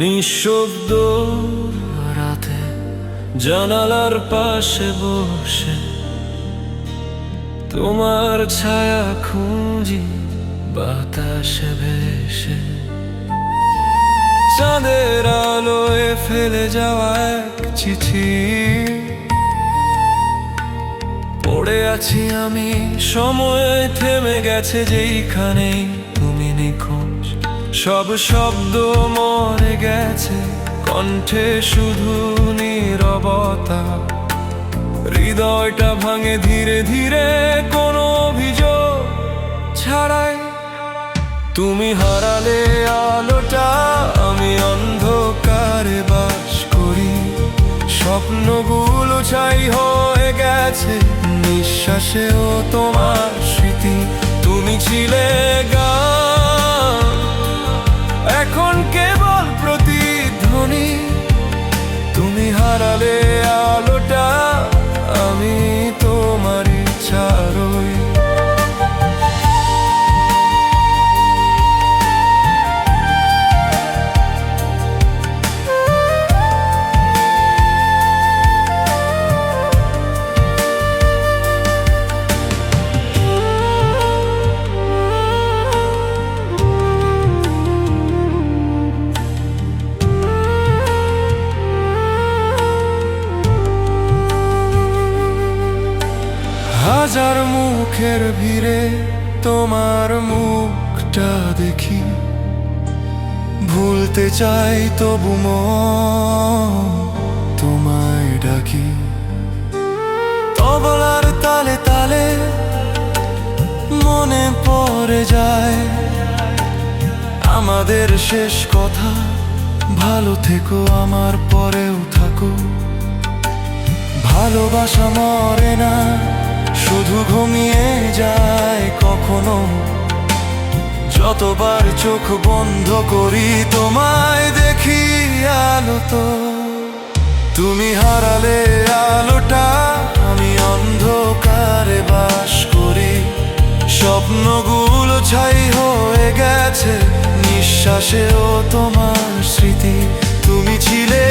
নিঃশব্দ রাতে জানালার পাশে বসে তোমার ছায়া খুঁজি বাতাসে ভেসে। চাঁদের আলোয় ফেলে যাওয়া এক চিঠি। পড়ে আছি আমি, সময় থেমে গেছে যেইখানে তুমি নিখোঁজ, সব শব্দ মরে গেছে কণ্ঠে শুধু নীরবতা, হৃদয়টা ভাঙে ধীরে ধীরে কোনো অভিযোগ ছাড়াই। তুমি হারালে আলোটা, আমি অন্ধকারে বাস করি। স্বপ্নগুলো ছাই হয়ে গেছে, নিঃশ্বাসেও তোমার স্মৃতি। তুমি ছিলে গান। হাজার মুখের ভিড়ে তোমার মুখটা দেখি। ভুলতে চাই তবু তোমায় ডাকি। তবলার তালে তালে মনে পড়ে যায়। আমাদের শেষ কথা, ভালো থেকো, আমার পরেও থাকো। ভালোবাসা মরে না। শুধু ঘুমিয়ে যায় কখনো। যতবার চোখ বন্ধ করি, তোমায় দেখি আলো তো তুমি হারালে আলোটা, আমি অন্ধকারে বাস করি। স্বপ্নগুলো ছাই হয়ে গেছে, নিঃশ্বাসেও তোমার স্মৃতি। তুমি ছিলে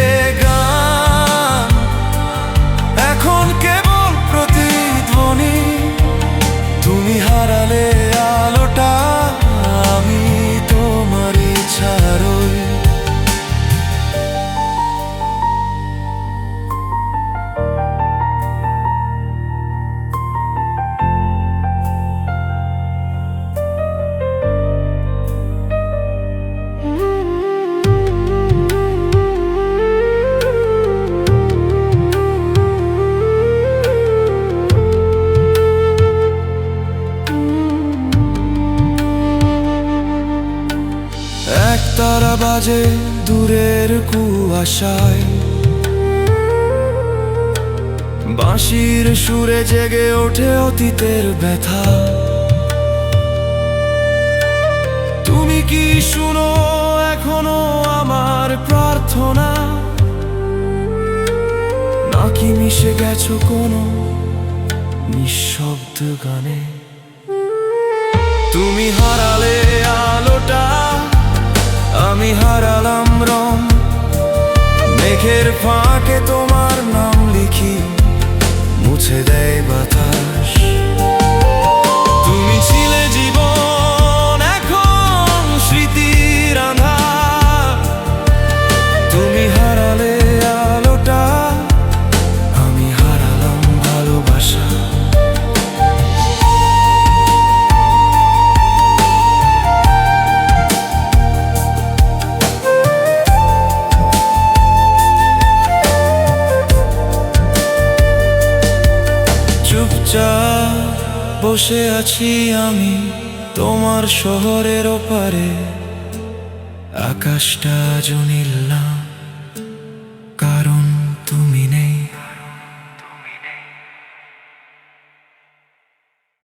তারা বাজে দূরের কুয়াশায়। বাঁশির সুরে জেগে ওঠে অতীতের ব্যথা। তুমি কি শুনো এখনও আমার প্রার্থনা? নাকি মিশে গেছো কোনো নিঃশব্দ গানে? তুমি হারালে আলোটা আমি হারালাম রং। মেঘের ফাঁকে তোমার নাম লিখি। মুছে দেয় বাতাস। চুপচাপ বসে আছি আমি তোমার শহরের ওপারে। আকাশটা না কারণ